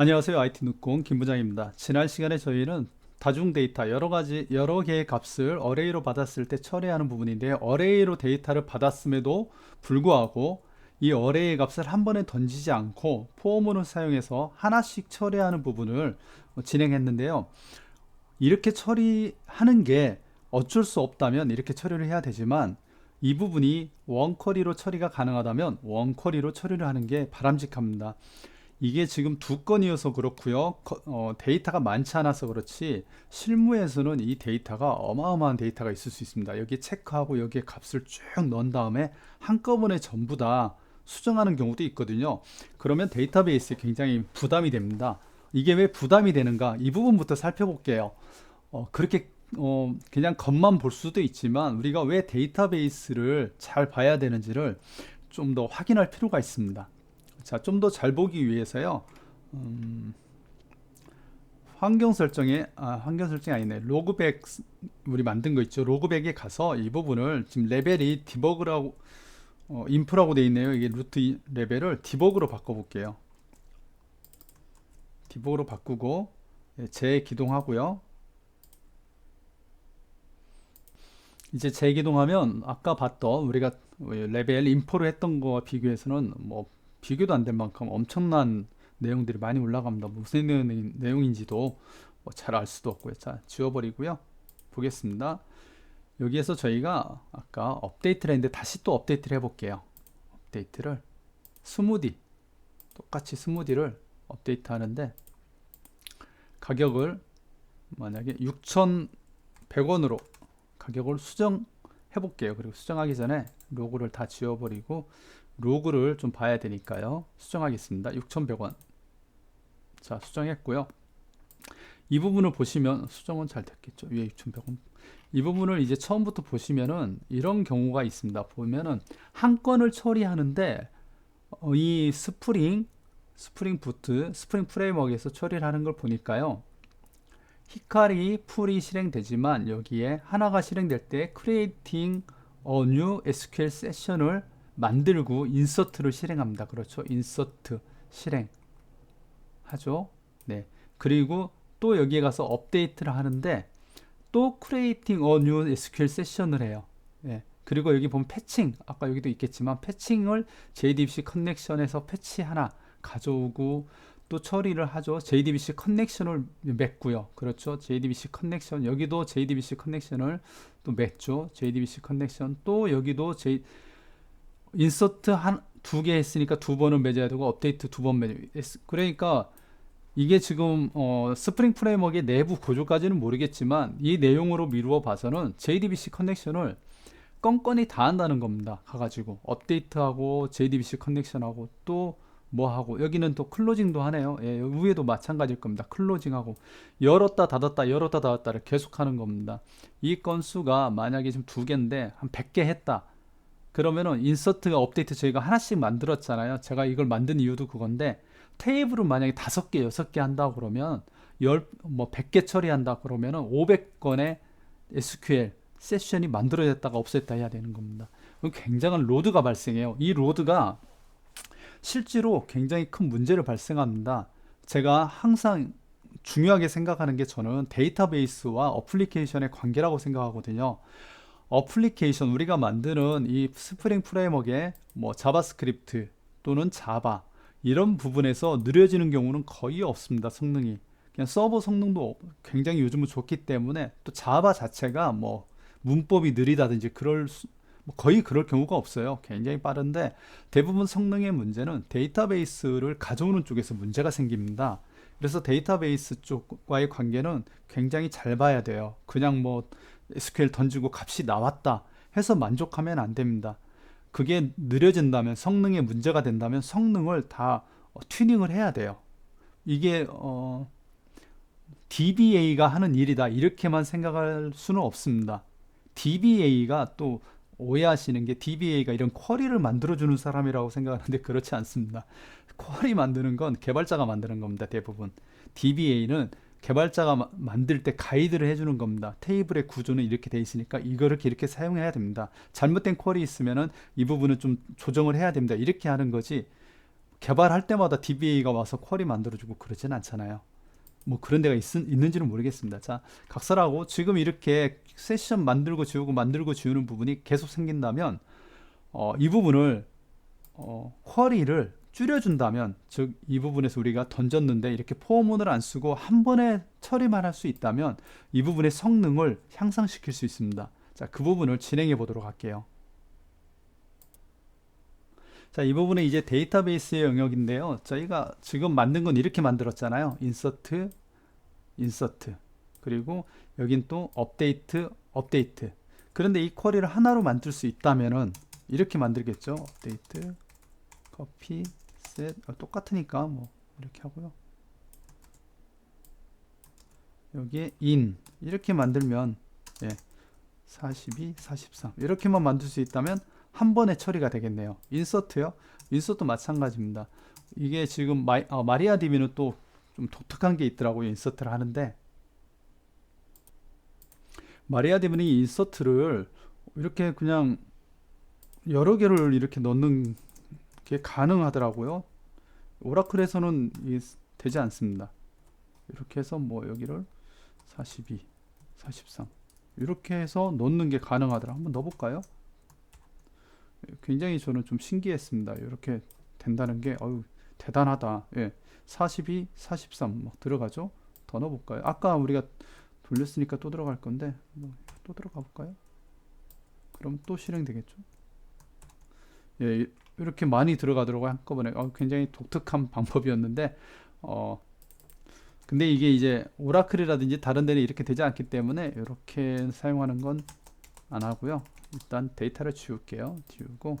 안녕하세요. IT 눈공 김 부장입니다. 지난 시간에 저희는 다중 데이터 여러 가지 여러 개의 값을 어레이로 받았을 때 처리하는 부분인데 어레이로 데이터를 받았음에도 불구하고 이 어레이의 값을 한 번에 던지지 않고 포어문을 사용해서 하나씩 처리하는 부분을 진행했는데요. 이렇게 처리하는 게 어쩔 수 없다면 이렇게 처리를 해야 되지만 이 부분이 원쿼리로 처리가 가능하다면 원쿼리로 처리를 하는 게 바람직합니다. 이게 지금 두 건이어서 그렇고요. 거- 어, 데이터가 많지 않아서 그렇지 실무에서는 이 데이터가 어마어마한 데이터가 있을 수 있습니다. 여기 체크하고 여기에 값을 쭉 넣은 다음에 한꺼번에 전부 다 수정하는 경우도 있거든요. 그러면 데이터베이스에 굉장히 부담이 됩니다. 이게 왜 부담이 되는가? 이 부분부터 살펴볼게요. 어, 그렇게 어, 그냥 겉만 볼 수도 있지만 우리가 왜 데이터베이스를 잘 봐야 되는지를 좀 더 확인할 필요가 있습니다. 자, 좀 더 잘 보기 위해서요. 음, 환경 설정에 아, 환경 설정이 아니네. 로그백 우리 만든 거 있죠. 로그백에 가서 이 부분을 지금 레벨이 디버그라고 어, 인프라고 돼 있네요. 이게 루트 이- 레벨을 디버그로 바꿔 볼게요. 디버그로 바꾸고 예, 재기동하고요. 이제 재기동하면 아까 봤던 우리가 레벨 인포를 했던 거와 비교해서는 뭐 비교도 안 될 만큼 엄청난 내용들이 많이 올라갑니다. 무슨 내용- 내용인지도 뭐 잘알 수도 없고요. 자, 지워버리고요. 보겠습니다. 여기에서 저희가 아까 업데이트를 했는데 다시 또 업데이트를 해볼게요. 업데이트를 스무디 똑같이 스무디를 업데이트 하는데 가격을 만약에 6,100원으로 가격을 수정해 볼게요. 그리고 수정하기 전에 로고를 다 지워버리고 로그를 좀 봐야 되니까요. 수정하겠습니다. 6,100원. 자, 수정했고요. 이 부분을 보시면 수정은 잘 됐겠죠. 위에 6,100원. 이 부분을 이제 처음부터 보시면은 이런 경우가 있습니다. 보면은 한 건을 처리하는데 어, 이 스프링 스프링 부트, 스프링 프레임워크에서 처리를 하는 걸 보니까요. 히카리 풀이 실행되지만 여기에 하나가 실행될 때 a new SQL 세션을 만들고 인서트를 실행합니다. 그렇죠? 인서트 실행 하죠. 네. 그리고 또 여기에 가서 업데이트를 하는데 또 creating a new SQL 세션을 해요. 예. 그리고 여기 보면 패칭 아까 여기도 있겠지만 패칭을 JDBC 커넥션에서 패치 하나 가져오고 또 처리를 하죠. JDBC 커넥션을 맺고요. 그렇죠. JDBC 커넥션 여기도 JDBC 커넥션을 또 맺죠. JDBC 커넥션 또 여기도 J 인서트 한 두 개 했으니까 두 번은 맺어야 되고 업데이트 두 번 맺어야 그러니까 이게 지금 어, 스프링 프레임워크의 내부 구조까지는 모르겠지만 이 내용으로 미루어 봐서는 JDBC 커넥션을 건건이 다 한다는 겁니다. 가가지고 업데이트하고 JDBC 커넥션하고 또 뭐 하고 여기는 또 클로징도 하네요. 예, 위에도 마찬가지일 겁니다. 클로징하고 열었다 닫았다 열었다 닫았다를 계속 하는 겁니다. 이 건수가 만약에 지금 두 개인데 한 100개 했다. 그러면은 인서트가 업데이트 저희가 하나씩 만들었잖아요. 제가 이걸 만든 이유도 그건데 테이블을 만약에 다섯 개, 여섯 개 한다 그러면 열뭐 100개 처리한다 그러면은 500건의 SQL 세션이 만들어졌다가 없앴다 해야 되는 겁니다. 그럼 굉장한 로드가 발생해요. 이 로드가 실제로 굉장히 큰 문제를 발생합니다. 제가 항상 중요하게 생각하는 게 저는 데이터베이스와 어플리케이션의 관계라고 생각하거든요. 어플리케이션 우리가 만드는 이 스프링 프레임워크의 뭐 자바스크립트 또는 자바 이런 부분에서 느려지는 경우는 거의 없습니다. 성능이 그냥 서버 성능도 굉장히 요즘은 좋기 때문에 또 자바 자체가 뭐 문법이 느리다든지 그럴 수, 뭐 거의 그럴 경우가 없어요. 굉장히 빠른데 대부분 성능의 문제는 데이터베이스를 가져오는 쪽에서 문제가 생깁니다. 그래서 데이터베이스 쪽과의 관계는 굉장히 잘 봐야 돼요. 그냥 뭐 SQL 던지고 값이 나왔다 해서 만족하면 안 됩니다. 그게 느려진다면 성능에 문제가 된다면 성능을 다 어, 튜닝을 해야 돼요. 이게 어, DBA가 하는 일이다 이렇게만 생각할 수는 없습니다. DBA가 또 오해하시는 게 DBA가 이런 쿼리를 만들어주는 사람이라고 생각하는데 그렇지 않습니다. 쿼리 만드는 건 개발자가 만드는 겁니다. 대부분 DBA는 개발자가 마- 만들 때 가이드를 해주는 겁니다. 테이블의 구조는 이렇게 돼 있으니까 이거를 이렇게 사용해야 됩니다. 잘못된 쿼리 있으면은 이 부분은 좀 조정을 해야 됩니다. 이렇게 하는 거지 개발할 때마다 DBA가 와서 쿼리 만들어주고 그러진 않잖아요. 뭐 그런 데가 있, 있는지는 모르겠습니다. 자, 각설하고 지금 이렇게 세션 만들고 지우고 만들고 지우는 부분이 계속 생긴다면 어, 이 부분을 어, 쿼리를 줄여준다면 즉 이 부분에서 우리가 던졌는데 이렇게 포문을 안 쓰고 한 번에 처리만 할 수 있다면 이 부분의 성능을 향상시킬 수 있습니다. 자, 그 부분을 진행해 보도록 할게요. 자, 이 부분은 이제 데이터베이스의 영역인데요. 저희가 지금 만든 건 이렇게 만들었잖아요. 인서트, 인서트. 그리고 여긴 또 업데이트, 업데이트. 그런데 이 쿼리를 하나로 만들 수 있다면은 이렇게 만들겠죠. 업데이트, 커피, 셋. 아, 똑같으니까 뭐 이렇게 하고요. 여기에 in 이렇게 만들면 예. 42, 43 이렇게만 만들 수 있다면 한 번에 처리가 되겠네요. 인서트요. 인서트 마찬가지입니다. 이게 지금 마, 어, 마리아 DB는 또 좀 독특한 게 있더라고요. 인서트를 하는데 마리아 DB는 이 인서트를 이렇게 그냥 여러 개를 이렇게 넣는 게 가능하더라고요. 오라클에서는 이 되지 않습니다. 이렇게 해서 뭐 여기를 42, 43 이렇게 해서 넣는 게 가능하더라. 한번 넣어볼까요? 굉장히 저는 좀 신기했습니다. 이렇게 된다는 게 어유 대단하다. 예. 42, 43 막 들어가죠. 더 넣어볼까요? 아까 우리가 돌렸으니까 또 들어갈 건데 뭐 또 들어가 볼까요? 그럼 또 실행되겠죠. 예, 이렇게 많이 들어가더라고요 한꺼번에. 어, 굉장히 독특한 방법이었는데 어 근데 이게 이제 오라클이라든지 다른 데는 이렇게 되지 않기 때문에 이렇게 사용하는 건 안 하고요. 일단 데이터를 지울게요. 지우고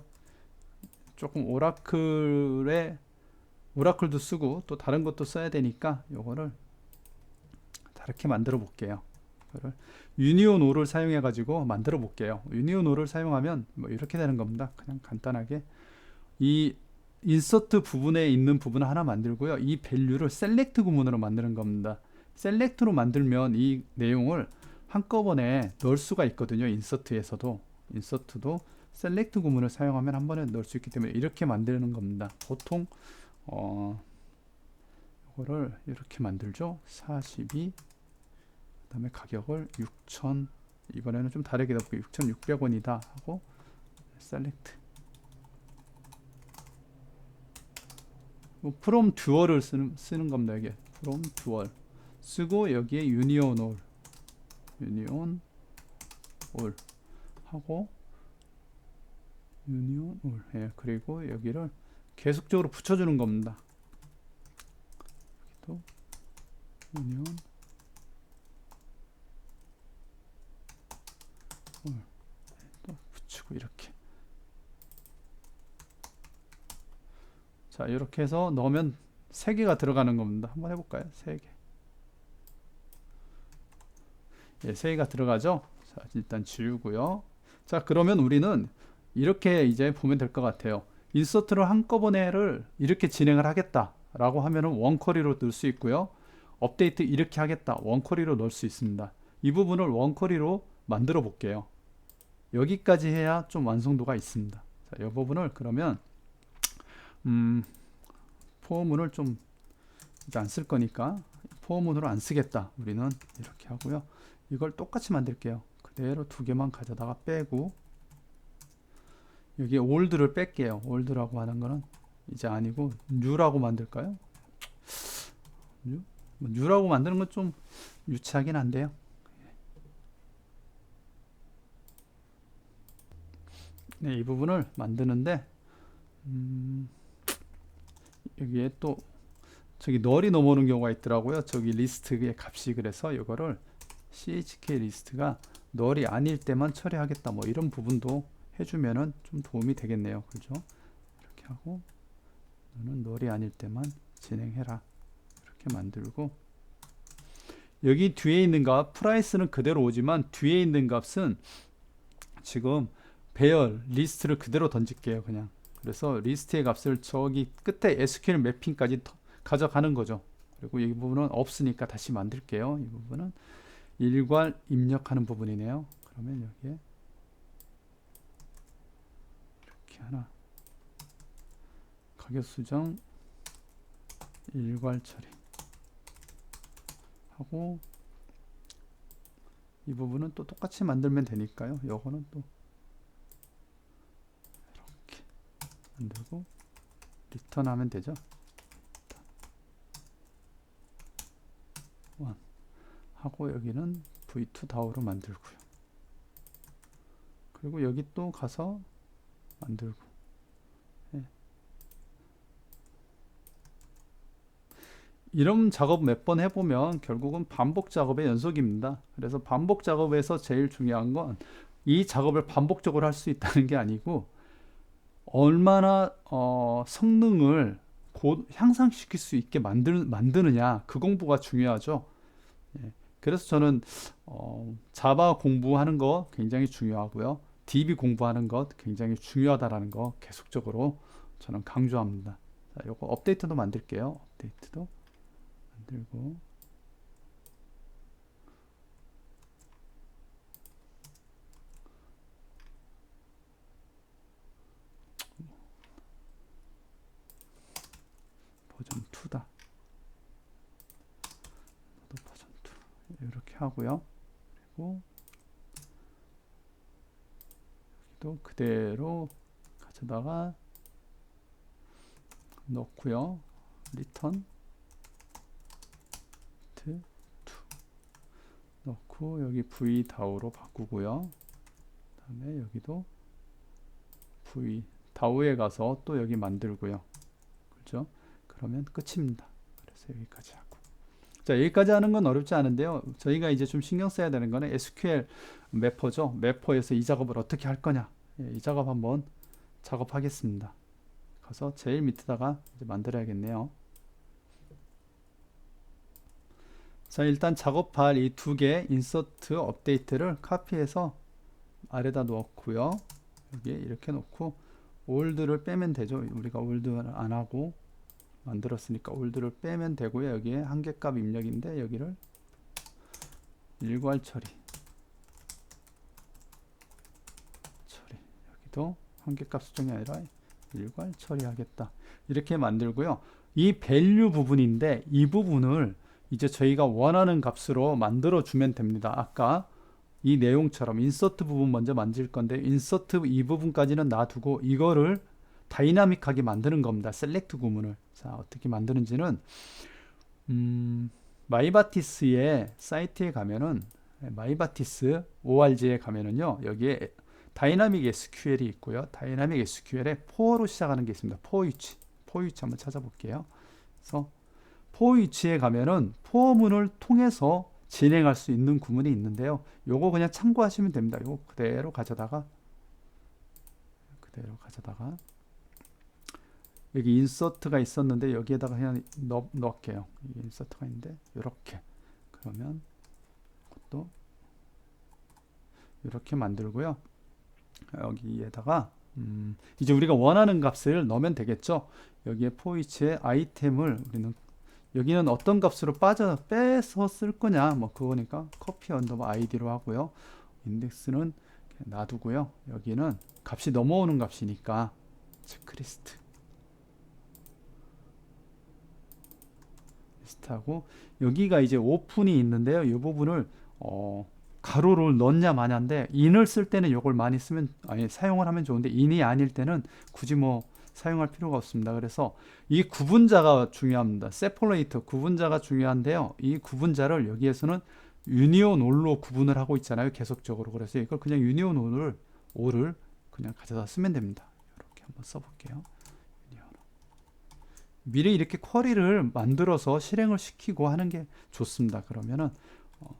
조금 오라클에 오라클도 쓰고 또 다른 것도 써야 되니까 요거를 다르게 만들어 볼게요. 이거를 유니온 오를 사용해 가지고 만들어 볼게요. 유니온 오를 사용하면 뭐 이렇게 되는 겁니다. 그냥 간단하게 이 인서트 부분에 있는 부분을 하나 만들고요. 이 밸류를 셀렉트 구문으로 만드는 겁니다. 셀렉트로 만들면 이 내용을 한꺼번에 넣을 수가 있거든요. 인서트에서도 인서트도 셀렉트 구문을 사용하면 한 번에 넣을 수 있기 때문에 이렇게 만드는 겁니다. 보통 어 이거를 이렇게 만들죠. 42 그다음에 가격을 6,000 이번에는 좀 다르게 넣고 6,600원이다 하고 셀렉트 from 듀얼을 쓰는, 쓰는 겁니다. 이게. from 듀얼 쓰고 여기에 유니온 올 유니온 올 하고 유니온 올 예, 그리고 여기를 계속적으로 붙여주는 겁니다. 여기도 유니온 올또 붙이고 이렇게 자 이렇게 해서 넣으면 3개가 들어가는 겁니다. 한번 해볼까요? 3개 예, 3개가 들어가죠? 자 일단 지우고요. 자 그러면 우리는 이렇게 이제 보면 될 것 같아요. 인서트를 한꺼번에를 이렇게 진행을 하겠다 라고 하면은 원커리로 넣을 수 있고요. 업데이트 이렇게 하겠다 원커리로 넣을 수 있습니다. 이 부분을 원커리로 만들어 볼게요. 여기까지 해야 좀 완성도가 있습니다. 자, 이 부분을 그러면 음, 포문을 좀 이제 안 쓸 거니까 포문으로 안 쓰겠다. 우리는 이렇게 하고요. 이걸 똑같이 만들게요. 그대로 두 개만 가져다가 빼고 여기 올드를 뺄게요. 올드라고 하는 거는 이제 아니고 뉴라고 만들까요? 뉴? 뭐 뉴라고 만드는 건 좀 유치하긴 한데요. 네, 이 부분을 만드는데 음, 여기에 또 저기 널이 넘어오는 경우가 있더라고요. 저기 리스트의 값이 그래서 이거를 chk 리스트가 널이 아닐 때만 처리하겠다. 뭐 이런 부분도 해주면은 좀 도움이 되겠네요. 그죠? 이렇게 하고 너는 널이 아닐 때만 진행해라. 이렇게 만들고 여기 뒤에 있는 값 프라이스는 그대로 오지만 뒤에 있는 값은 지금 배열 리스트를 그대로 던질게요. 그냥 그래서 리스트의 값을 저기 끝에 SQL 매핑까지 가져가는 거죠. 그리고 이 부분은 없으니까 다시 만들게요. 이 부분은 일괄 입력하는 부분이네요. 그러면 여기에 이렇게 하나 가격 수정 일괄 처리 하고 이 부분은 또 똑같이 만들면 되니까요. 요거는 또 이렇게 만들고 리턴 하면 되죠. 원 하고 여기는 v2 다우로 만들고요. 그리고 여기 또 가서 만들고 예. 이런 작업 몇 번 해보면 결국은 반복 작업의 연속입니다. 그래서 반복 작업에서 제일 중요한 건 이 작업을 반복적으로 할 수 있다는 게 아니고 얼마나 어, 성능을 고, 향상시킬 수 있게 만들, 만드느냐 그 공부가 중요하죠. 예. 그래서 저는 어, 자바 공부하는 거 굉장히 중요하고요. DB 공부하는 것 굉장히 중요하다라는 거 계속적으로 저는 강조합니다. 자, 요거 업데이트도 만들게요. 업데이트도 만들고 버 전 2다. 또 버전 2 이렇게 하고요. 그리고 또 그대로 가져다가 넣고요. 리턴 트 넣고 여기 v 다우로 바꾸고요. 그다음에 여기도 v 다우에 가서 또 여기 만들고요. 그러면 끝입니다. 그래서 여기까지 하고. 자, 여기까지 하는 건 어렵지 않은데요. 저희가 이제 좀 신경 써야 되는 거는 SQL 매퍼죠. 매퍼에서 이 작업을 어떻게 할 거냐. 예, 이 작업 한번 작업하겠습니다. 가서 제일 밑에다가 만들어야겠네요. 자, 일단 작업할 이두 개 인서트 업데이트를 카피해서 아래다 넣고요. 여기에 이렇게 놓고 올드를 빼면 되죠. 우리가 올드를 안 하고 만들었으니까 올드를 빼면 되고요. 여기에 한계값 입력인데 여기를 일괄 처리 처리 여기도 한계값 수정이 아니라 일괄 처리하겠다 이렇게 만들고요. 이 밸류 부분인데 이 부분을 이제 저희가 원하는 값으로 만들어 주면 됩니다. 아까 이 내용처럼 인서트 부분 먼저 만질 건데 인서트 이 부분까지는 놔두고 이거를 다이나믹하게 만드는 겁니다. 셀렉트 구문을. 자, 어떻게 만드는지는 음, 마이바티스의 사이트에 가면은 마이바티스 org에 가면은요. 여기에 다이나믹 SQL이 있고요. 다이나믹 SQL에 for로 시작하는 게 있습니다. for each 한번 찾아볼게요. 그래서 each에 가면은 for문을 통해서 진행할 수 있는 구문이 있는데요. 요거 그냥 참고하시면 됩니다. 요거 그대로 가져다가 그대로 가져다가 여기 인서트가 있었는데 여기에다가 그냥 넣, 넣을게요. 인서트가 있는데 이렇게 그러면 또 이렇게 만들고요. 여기에다가 음, 이제 우리가 원하는 값을 넣으면 되겠죠. 여기에 포이치의 아이템을 우리는 여기는 어떤 값으로 빠져 빼서 쓸 거냐 뭐 그거니까 커피 언더바 아이디로 하고요. 인덱스는 놔두고요. 여기는 값이 넘어오는 값이니까 체크리스트 리스트하고 여기가 이제 오픈이 있는데요. 이 부분을 어, 가로를 넣냐 마냐인데 인을 쓸 때는 이걸 많이 쓰면 아니 사용을 하면 좋은데 인이 아닐 때는 굳이 뭐 사용할 필요가 없습니다. 그래서 이 구분자가 중요합니다. 세퍼레이터 구분자가 중요한데요. 이 구분자를 여기에서는 유니온 올로 구분을 하고 있잖아요. 계속적으로. 그래서 이걸 그냥 유니온 올을 올을 그냥 가져다 쓰면 됩니다. 이렇게 한번 써볼게요. 미리 이렇게 쿼리를 만들어서 실행을 시키고 하는 게 좋습니다. 그러면은 어,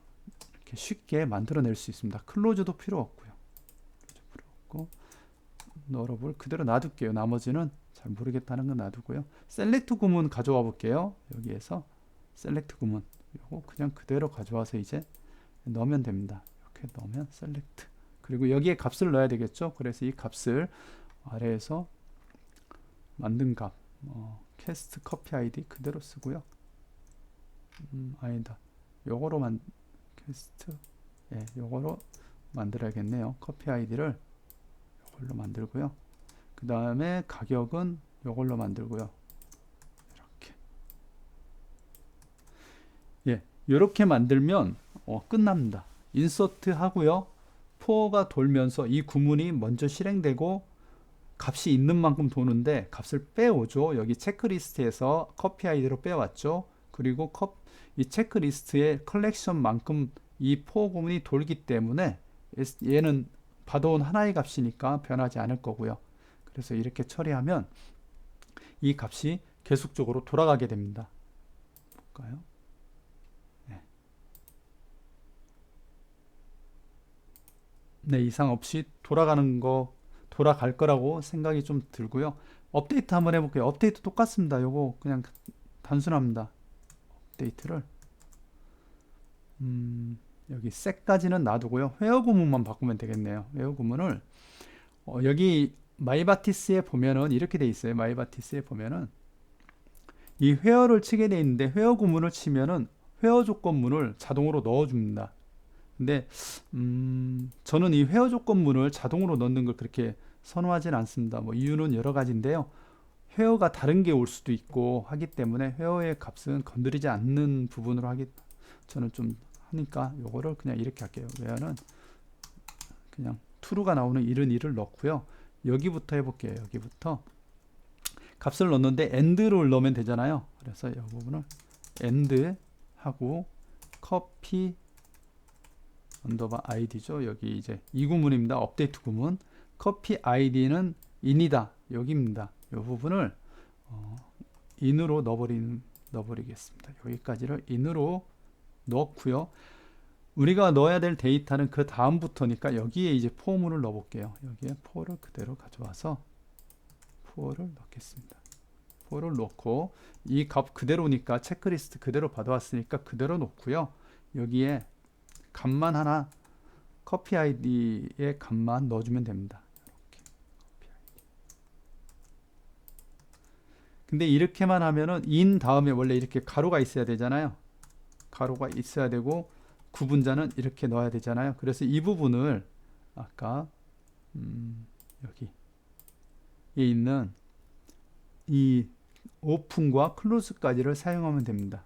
이렇게 쉽게 만들어낼 수 있습니다. 클로즈도 필요 없고요. 필요 없고 너러블 그대로 놔둘게요. 나머지는 잘 모르겠다는 건 놔두고요. 셀렉트 구문 가져와 볼게요. 여기에서 셀렉트 구문 이거 그냥 그대로 가져와서 이제 넣으면 됩니다. 이렇게 넣으면 셀렉트 그리고 여기에 값을 넣어야 되겠죠. 그래서 이 값을 아래에서 만든 값 어, 캐스트 커피 아이디 그대로 쓰고요. 음, 아니다. 요거로 만 캐스트 예, 요거로 만들어야겠네요. 커피 아이디를 요걸로 만들고요. 그 다음에 가격은 요걸로 만들고요. 이렇게 이렇게 만들면 어, 끝납니다. 인서트 하고요. 포가 돌면서 이 구문이 먼저 실행되고 값이 있는 만큼 도는데 값을 빼오죠. 여기 체크리스트에서 커피 아이디로 빼왔죠. 그리고 컵, 이 체크리스트의 컬렉션만큼 이포 구문이 돌기 때문에 얘는 받아온 하나의 값이니까 변하지 않을 거고요. 그래서 이렇게 처리하면 이 값이 계속적으로 돌아가게 됩니다. 볼까요? 네. 네, 이상 없이 돌아가는 거 돌아갈 거라고 생각이 좀 들고요. 업데이트 한번 해볼게요. 업데이트 똑같습니다. 요거 그냥 단순합니다. 업데이트를 음, 여기 셋까지는 놔두고요. 회어 구문만 바꾸면 되겠네요. 회어 구문을 어, 여기 마이바티스에 보면은 이렇게 돼 있어요. 마이바티스에 보면은 이 회어를 치게 돼 있는데 회어 구문을 치면은 회어 조건문을 자동으로 넣어줍니다. 근데 음, 저는 이 회어 조건문을 자동으로 넣는 걸 그렇게 선호하진 않습니다. 뭐 이유는 여러 가지인데요. 회어가 다른 게 올 수도 있고 하기 때문에 회어의 값은 건드리지 않는 부분으로 하기 저는 좀 하니까 요거를 그냥 이렇게 할게요. 회어는 그냥 true가 나오는 이런 일을 넣고요. 여기부터 해볼게요. 여기부터 값을 넣는데 end를 넣으면 되잖아요. 그래서 이 부분을 end 하고 copy 언더바 id죠. 여기 이제 이 구문입니다. 업데이트 구문. Copy id는 in이다. 여기입니다. 이 부분을 어, in으로 넣어버린 넣어버리겠습니다. 여기까지를 in으로 넣고요. 우리가 넣어야 될 데이터는 그 다음부터니까 여기에 이제 포문을 넣어볼게요. 여기에 포를 그대로 가져와서 포를 넣겠습니다. 포를 넣고 이 값 그대로니까 체크리스트 그대로 받아왔으니까 그대로 놓고요. 여기에 값만 하나 커피 아이디의 값만 넣어주면 됩니다. 이렇게 커피 아이디. 근데 이렇게만 하면은 인 다음에 원래 이렇게 가로가 있어야 되잖아요. 가로가 있어야 되고 구분자는 이렇게 넣어야 되잖아요. 그래서 이 부분을 아까 음, 여기 에 있는 이 오픈과 클로즈까지를 사용하면 됩니다.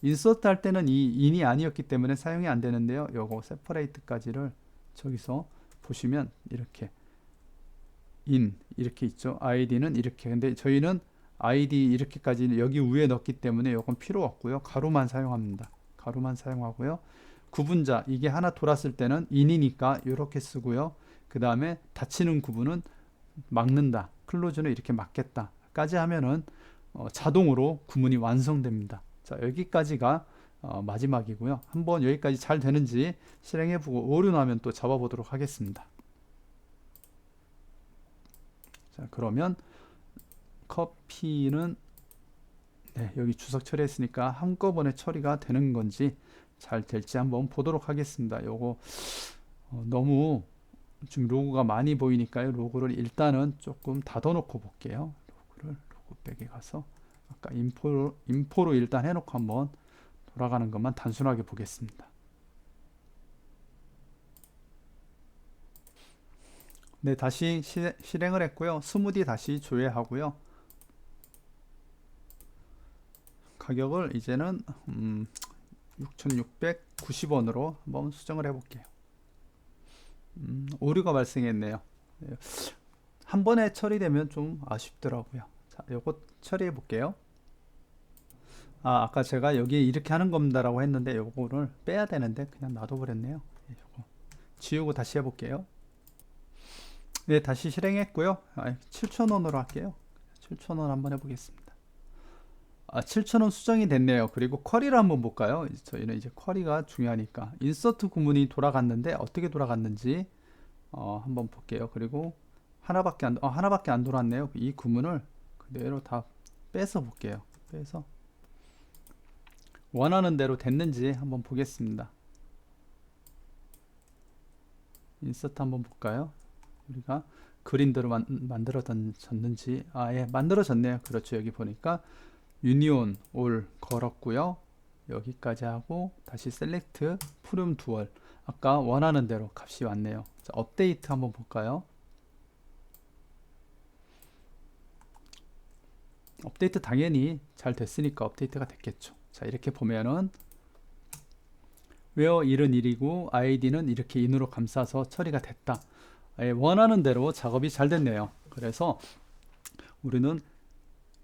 인서트 할 때는 이 인이 아니었기 때문에 사용이 안 되는데요. 요거 세퍼레이트까지를 저기서 보시면 이렇게 인 이렇게 있죠. 아이디는 이렇게. 근데 저희는 아이디 이렇게까지 여기 위에 넣기 때문에 요건 필요 없고요. 가로만 사용합니다. 가로만 사용하고요. 구분자 이게 하나 돌았을 때는 인이니까 이렇게 쓰고요. 그 다음에 닫히는 구분은 막는다. 클로즈는 이렇게 막겠다까지 하면은 어, 자동으로 구문이 완성됩니다. 자 여기까지가 어, 마지막이고요. 한번 여기까지 잘 되는지 실행해보고 오류 나면 또 잡아보도록 하겠습니다. 자 그러면 커피는 네, 여기 주석 처리했으니까 한꺼번에 처리가 되는 건지 잘 될지 한번 보도록 하겠습니다. 요거 어, 너무 지금 로고가 많이 보이니까요. 로고를 일단은 조금 닫아놓고 볼게요. 로고를 로고백에 가서 아까 인포로, 인포로 일단 해놓고 한번 돌아가는 것만 단순하게 보겠습니다. 네, 다시 시, 실행을 했고요. 스무디 다시 조회하고요. 가격을 이제는 음, 6,690원으로 한번 수정을 해볼게요. 음, 오류가 발생했네요. 예, 한 번에 처리되면 좀 아쉽더라고요. 자, 요거 처리해 볼게요. 아, 아까 제가 여기 이렇게 하는 겁니다라고 했는데 요거를 빼야 되는데 그냥 놔둬 버렸네요. 예, 요거 지우고 다시 해 볼게요. 네, 다시 실행했고요. 아, 7,000원으로 할게요. 7,000원 한번 해보겠습니다. 아, 7,000원 수정이 됐네요. 그리고 쿼리를 한번 볼까요? 저희는 이제 쿼리가 중요하니까 인서트 구문이 돌아갔는데 어떻게 돌아갔는지 어, 한번 볼게요. 그리고 하나밖에 안, 어, 하나밖에 안 돌았네요. 이 구문을 그대로 다 빼서 볼게요. 빼서 원하는 대로 됐는지 한번 보겠습니다. 인서트 한번 볼까요? 우리가 그림대로 만, 만들어졌는지 아예 만들어졌네요. 그렇죠. 여기 보니까 유니온 올 걸었고요. 여기까지 하고 다시 셀렉트 프룸 두얼 아까 원하는 대로 값이 왔네요. 자, 업데이트 한번 볼까요? 업데이트 당연히 잘 됐으니까 업데이트가 됐겠죠. 자, 이렇게 보면은 where 1은 1이고 id는 이렇게 in으로 감싸서 처리가 됐다. 예, 원하는 대로 작업이 잘 됐네요. 그래서 우리는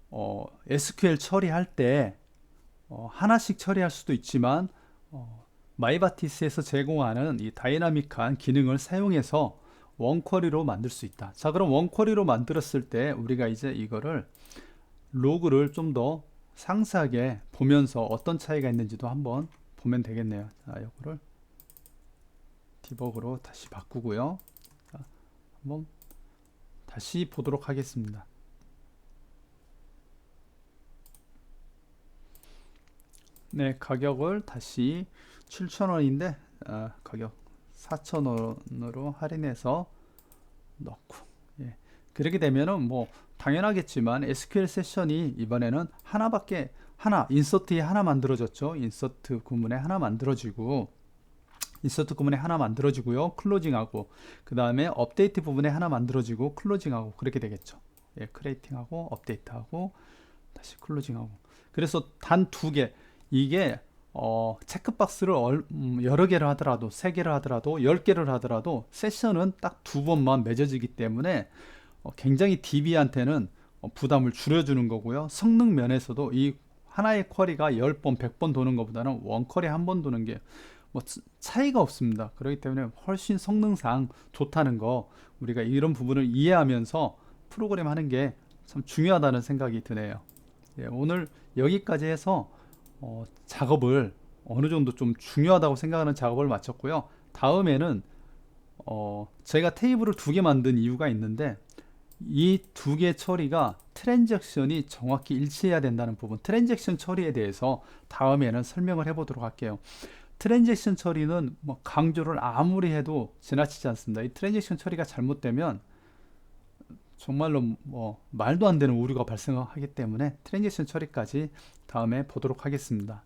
어, SQL 처리할 때 어, 하나씩 처리할 수도 있지만 어, 마이바티스에서 제공하는 이 다이나믹한 기능을 사용해서 원쿼리로 만들 수 있다. 자, 그럼 원쿼리로 만들었을 때 우리가 이제 이거를 로그를 좀 더 상세하게 보면서 어떤 차이가 있는지도 한번 보면 되겠네요. 자, 이거를 디버그로 다시 바꾸고요. 자, 한번 다시 보도록 하겠습니다. 네, 가격을 다시 7,000원인데 아, 가격 4,000원으로 할인해서 넣고 예. 그렇게 되면은 뭐 당연하겠지만 SQL 세션이 이번에는 하나밖에 하나 인서트에 하나 만들어졌죠. 인서트 구문에 하나 만들어지고 인서트 구문에 하나 만들어지고요. 클로징하고 그 다음에 업데이트 부분에 하나 만들어지고 클로징하고 그렇게 되겠죠. 예, 크레이팅하고 업데이트하고 다시 클로징하고 그래서 단 두 개 이게 어, 체크박스를 얼- 음, 여러 개를 하더라도 세 개를 하더라도 열 개를 하더라도 세션은 딱 두 번만 맺어지기 때문에 어, 굉장히 DB한테는 어, 부담을 줄여주는 거고요. 성능 면에서도 이 하나의 쿼리가 10번, 100번 도는 것보다는 원 쿼리 한 번 도는 게 뭐 차이가 없습니다. 그렇기 때문에 훨씬 성능상 좋다는 거 우리가 이런 부분을 이해하면서 프로그램 하는 게 참 중요하다는 생각이 드네요. 예, 오늘 여기까지 해서 어, 작업을 어느 정도 좀 중요하다고 생각하는 작업을 마쳤고요. 다음에는 어, 저희가 테이블을 두 개 만든 이유가 있는데 이 두 개 처리가 트랜잭션이 정확히 일치해야 된다는 부분, 트랜잭션 처리에 대해서 다음에는 설명을 해보도록 할게요. 트랜잭션 처리는 뭐 강조를 아무리 해도 지나치지 않습니다. 이 트랜잭션 처리가 잘못되면 정말로 뭐 말도 안 되는 오류가 발생하기 때문에 트랜잭션 처리까지 다음에 보도록 하겠습니다.